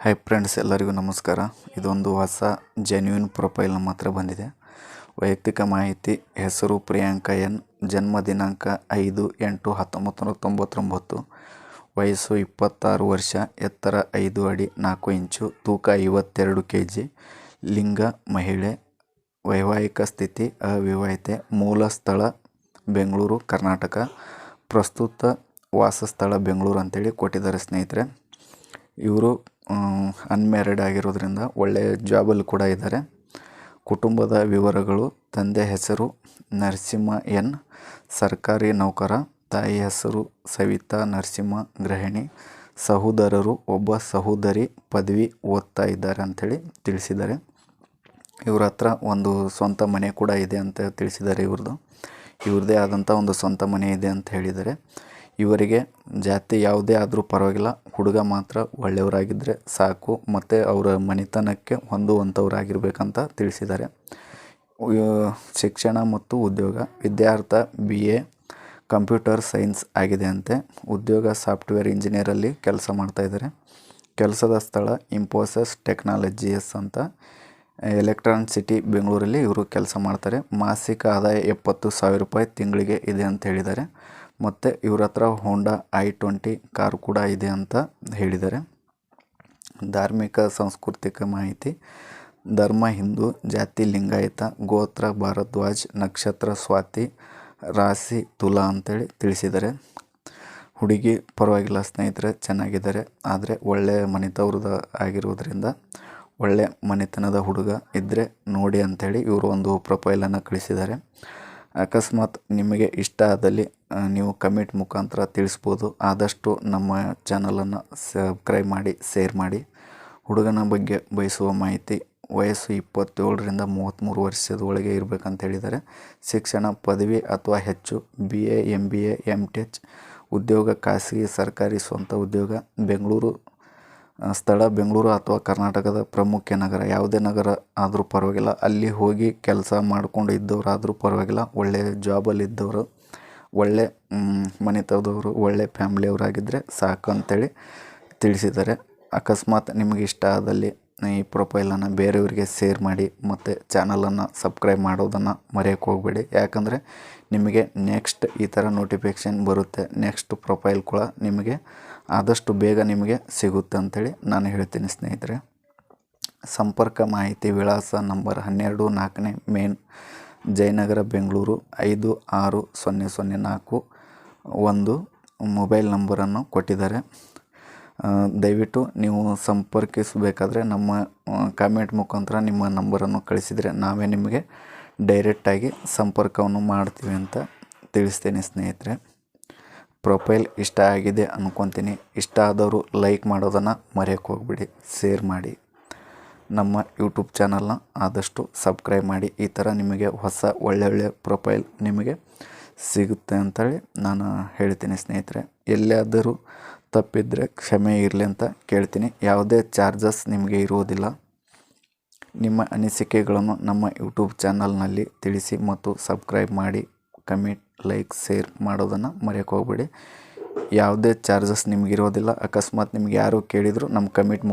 Hi friends ಎಲ್ಲರಿಗೂ ನಮಸ್ಕಾರ. ಇದೊಂದು ಹೊಸ ಜೆನ್ಯೂನ್ ಪ್ರೊಫೈಲ್ ನಮ್ಮ ಹತ್ರ ಬಂದಿದೆ. ವೈಯಕ್ತಿಕ ಮಾಹಿತಿ, ಹೆಸರು ಪ್ರಿಯಾಂಕಾ ಎನ್, ಜನ್ಮ ದಿನಾಂಕ ಐದು ಎಂಟು ಹತ್ತೊಂಬತ್ತು ನೂರ ತೊಂಬತ್ತೊಂಬತ್ತು ವಯಸ್ಸು ಇಪ್ಪತ್ತಾರು ವರ್ಷ, ಎತ್ತರ ಐದು ಅಡಿ ನಾಲ್ಕು ಇಂಚು, ತೂಕ ಐವತ್ತೆರಡು ಕೆ ಜಿ ಲಿಂಗ ಮಹಿಳೆ, ವೈವಾಹಿಕ ಸ್ಥಿತಿ ಅವಿವಾಹಿತೆ, ಮೂಲ ಸ್ಥಳ ಬೆಂಗಳೂರು, ಕರ್ನಾಟಕ, ಪ್ರಸ್ತುತ ವಾಸಸ್ಥಳ ಬೆಂಗಳೂರು ಅಂತೇಳಿ ಕೊಟ್ಟಿದ್ದಾರೆ ಸ್ನೇಹಿತರೆ. ಇವರು ಅನ್ಮ್ಯಾರಿಡ್ ಆಗಿರೋದ್ರಿಂದ ಒಳ್ಳೆಯ ಜಾಬಲ್ಲಿ ಕೂಡ ಇದ್ದಾರೆ. ಕುಟುಂಬದ ವಿವರಗಳು, ತಂದೆ ಹೆಸರು, ನರಸಿಂಹ ಎನ್, ಸರ್ಕಾರಿ ನೌಕರ, ತಾಯಿ ಹೆಸರು, ಸವಿತಾ ನರಸಿಂಹ ಗೃಹಿಣಿ, ಸಹೋದರರು, ಒಬ್ಬ ಸಹೋದರಿ ಪದವಿ ಓದ್ತಾ ಇದ್ದಾರೆ ಅಂಥೇಳಿ ತಿಳಿಸಿದ್ದಾರೆ. ಇವ್ರ ಹತ್ರ ಒಂದು ಸ್ವಂತ ಮನೆ ಕೂಡ ಇದೆ ಅಂತ ತಿಳಿಸಿದ್ದಾರೆ ಇವ್ರದ್ದು. ಇವ್ರದ್ದೇ ಆದಂಥ ಒಂದು ಸ್ವಂತ ಮನೆ ಇದೆ ಅಂತ ಹೇಳಿದ್ದಾರೆ. ಇವರಿಗೆ ಜಾತಿ ಯಾವುದೇ ಆದರೂ ಪರವಾಗಿಲ್ಲ. ಹುಡುಗ ಮಾತ್ರ ಒಳ್ಳೆಯವರಾಗಿದ್ದರೆ ಸಾಕು. ಮತ್ತು ಅವರ ಮನೆತನಕ್ಕೆ ಹೊಂದುವಂಥವರಾಗಿರ್ಬೇಕಂತ ತಿಳಿಸಿದ್ದಾರೆ. ಶಿಕ್ಷಣ ಮತ್ತು ಉದ್ಯೋಗ. ವಿದ್ಯಾರ್ಥ ಬಿ ಎ ಕಂಪ್ಯೂಟರ್ ಸೈನ್ಸ್ ಆಗಿದೆ ಅಂತೆ ಉದ್ಯೋಗ, ಸಾಫ್ಟ್ವೇರ್ ಇಂಜಿನಿಯರಲ್ಲಿ ಕೆಲಸ ಮಾಡ್ತಾಯಿದ್ದಾರೆ ಕೆಲಸದ ಸ್ಥಳ ಇಂಪೋಸಸ್ ಟೆಕ್ನಾಲಜಿಯಸ್ ಅಂತ. ಎಲೆಕ್ಟ್ರಾನಿಕ್ ಸಿಟಿ ಬೆಂಗಳೂರಲ್ಲಿ ಇವರು ಕೆಲಸ ಮಾಡ್ತಾರೆ. ಮಾಸಿಕ ಆದಾಯ ಎಪ್ಪತ್ತು ಸಾವಿರ ರೂಪಾಯಿ ತಿಂಗಳಿಗೆ ಇದೆ ಅಂತ ಹೇಳಿದ್ದಾರೆ. ಮತ್ತು ಇವ್ರ ಹತ್ರ ಹೋಂಡಾ ಐ ಟ್ವೆಂಟಿ ಕಾರು ಕೂಡ ಇದೆ ಅಂತ ಹೇಳಿದ್ದಾರೆ. ಧಾರ್ಮಿಕ, ಸಾಂಸ್ಕೃತಿಕ ಮಾಹಿತಿ, ಧರ್ಮ, ಹಿಂದೂ, ಜಾತಿ, ಲಿಂಗಾಯತ, ಗೋತ್ರ, ಭಾರದ್ವಾಜ್, ನಕ್ಷತ್ರ, ಸ್ವಾತಿ, ರಾಶಿ, ತುಲಾ ಅಂತೇಳಿ ತಿಳಿಸಿದ್ದಾರೆ. ಹುಡುಗಿ ಪರವಾಗಿಲ್ಲ, ಸ್ನೇಹಿತರೆ, ಚೆನ್ನಾಗಿದ್ದಾರೆ. ಆದರೆ ಒಳ್ಳೆಯ ಮನೆತವ್ರದ ಆಗಿರುವುದರಿಂದ ಒಳ್ಳೆ ಮನೆತನದ ಹುಡುಗ ಇದ್ದರೆ ನೋಡಿ ಅಂಥೇಳಿ ಇವರು ಒಂದು ಪ್ರೊಫೈಲನ್ನು ಕಳಿಸಿದ್ದಾರೆ. ಅಕಸ್ಮಾತ್ ನಿಮಗೆ ಇಷ್ಟ ಆದಲ್ಲಿ ನೀವು ಕಮೆಂಟ್ ಮುಖಾಂತರ ತಿಳಿಸ್ಬೋದು. ಆದಷ್ಟು ನಮ್ಮ ಚಾನಲನ್ನು ಸಬ್ಸ್ಕ್ರೈಬ್ ಮಾಡಿ ಶೇರ್ ಮಾಡಿ. ಹುಡುಗನ ಬಗ್ಗೆ ಬಯಸುವ ಮಾಹಿತಿ ವಯಸ್ಸು ಇಪ್ಪತ್ತೇಳರಿಂದ ಮೂವತ್ತ್ಮೂರು ವರ್ಷದ ಒಳಗೆ ಇರಬೇಕಂತ ಹೇಳಿದ್ದಾರೆ. ಶಿಕ್ಷಣ ಪದವಿ ಅಥವಾ ಹೆಚ್ಚು B A M B A M T H ಉದ್ಯೋಗ, ಖಾಸಗಿ, ಸರ್ಕಾರಿ ಸ್ವಂತ ಉದ್ಯೋಗ, ಬೆಂಗಳೂರು ಸ್ಥಳ, ಬೆಂಗಳೂರು ಅಥವಾ ಕರ್ನಾಟಕದ ಪ್ರಮುಖ ನಗರ, ಯಾವುದೇ ನಗರ ಆದರೂ ಪರವಾಗಿಲ್ಲ. ಅಲ್ಲಿ ಹೋಗಿ ಕೆಲಸ ಮಾಡ್ಕೊಂಡು ಇದ್ದವರಾದರೂ ಪರವಾಗಿಲ್ಲ. ಒಳ್ಳೆಯ ಜಾಬಲ್ಲಿ ಒಳ್ಳೆ ಮ್, ಮನೆತನದವರು ಒಳ್ಳೆ ಫ್ಯಾಮ್ಲಿಯವರಾಗಿದ್ದರೆ ಸಾಕು ಅಂತೇಳಿ ತಿಳಿಸಿದ್ದಾರೆ. ಅಕಸ್ಮಾತ್ ನಿಮಗೆ ಇಷ್ಟ ಆದಲ್ಲಿ ಈ ಪ್ರೊಫೈಲನ್ನು ಬೇರೆಯವರಿಗೆ ಶೇರ್ ಮಾಡಿ ಮತ್ತು ಚಾನಲನ್ನು ಸಬ್ಸ್ಕ್ರೈಬ್ ಮಾಡೋದನ್ನು ಮರೆಯೋಕ್ಕೆ ಹೋಗಬೇಡಿ. ಯಾಕಂದರೆ ನಿಮಗೆ ನೆಕ್ಸ್ಟ್ ಈ ಥರ ನೋಟಿಫಿಕೇಷನ್ ಬರುತ್ತೆ ನೆಕ್ಸ್ಟ್ ಪ್ರೊಫೈಲ್ ಕೂಡ ನಿಮಗೆ ಆದಷ್ಟು ಬೇಗ ನಿಮಗೆ ಸಿಗುತ್ತೆ ಅಂತೇಳಿ ನಾನು ಹೇಳ್ತೀನಿ ಸ್ನೇಹಿತರೆ. ಸಂಪರ್ಕ ಮಾಹಿತಿ ವಿಳಾಸ ನಂಬರ್ ಹನ್ನೆರಡು ನಾಲ್ಕನೇ ಮೇನ್ ಜಯನಗರ, ಬೆಂಗಳೂರು, ಐದು ಆರು ಸೊನ್ನೆ ಸೊನ್ನೆ ನಾಲ್ಕು ಒಂದು ಮೊಬೈಲ್ ನಂಬರನ್ನು ಕೊಟ್ಟಿದ್ದಾರೆ. ದಯವಿಟ್ಟು ನೀವು ಸಂಪರ್ಕಿಸಬೇಕಾದ್ರೆ ನಮ್ಮ ಕಾಮೆಂಟ್ ಮುಖಾಂತರ ನಿಮ್ಮ ನಂಬರನ್ನು ಕಳಿಸಿದರೆ ನಾವೇ ನಿಮಗೆ ಡೈರೆಕ್ಟಾಗಿ ಸಂಪರ್ಕವನ್ನು ಮಾಡ್ತೀವಿ ಅಂತ ತಿಳಿಸ್ತೇನೆ ಸ್ನೇಹಿತರೆ. ಪ್ರೊಫೈಲ್ ಇಷ್ಟ ಆಗಿದೆ ಅನ್ಕೊತೀನಿ. ಇಷ್ಟ ಆದವರು ಲೈಕ್ ಮಾಡೋದನ್ನು ಮರೆಯೋಕ್ಕೆ ಹೋಗ್ಬಿಡಿ. ಶೇರ್ ಮಾಡಿ. ನಮ್ಮ ಯೂಟ್ಯೂಬ್ ಚಾನಲ್ನ ಆದಷ್ಟು ಸಬ್ಸ್ಕ್ರೈಬ್ ಮಾಡಿ. ಈ ಥರ ನಿಮಗೆ ಹೊಸ ಒಳ್ಳೊಳ್ಳೆ ಪ್ರೊಫೈಲ್ ನಿಮಗೆ ಸಿಗುತ್ತೆ ಅಂತೇಳಿ ನಾನು ಹೇಳ್ತೀನಿ ಸ್ನೇಹಿತರೆ. ಎಲ್ಲಿಯಾದರೂ ತಪ್ಪಿದರೆ ಕ್ಷಮೆ ಇರಲಿ ಅಂತ ಕೇಳ್ತೀನಿ. ಯಾವುದೇ ಚಾರ್ಜಸ್ ನಿಮಗೆ ಇರುವುದಿಲ್ಲ. ನಿಮ್ಮ ಅನಿಸಿಕೆಗಳನ್ನು ನಮ್ಮ ಯೂಟ್ಯೂಬ್ ಚಾನಲ್ನಲ್ಲಿ ತಿಳಿಸಿ ಮತ್ತು ಸಬ್ಸ್ಕ್ರೈಬ್ ಮಾಡಿ. ಕಮೆಂಟ್, ಲೈಕ್, ಶೇರ್ ಮಾಡೋದನ್ನು ಮರೆಯೋಕ್ಕೆ ಹೋಗ್ಬೇಡಿ. ಯಾವುದೇ ಚಾರ್ಜಸ್ ನಿಮಗಿರೋದಿಲ್ಲ ಅಕಸ್ಮಾತ್ ನಿಮ್ಗೆ ಯಾರು ಕೇಳಿದರೂ ನಮ್ಮ ಕಮೆಂಟ್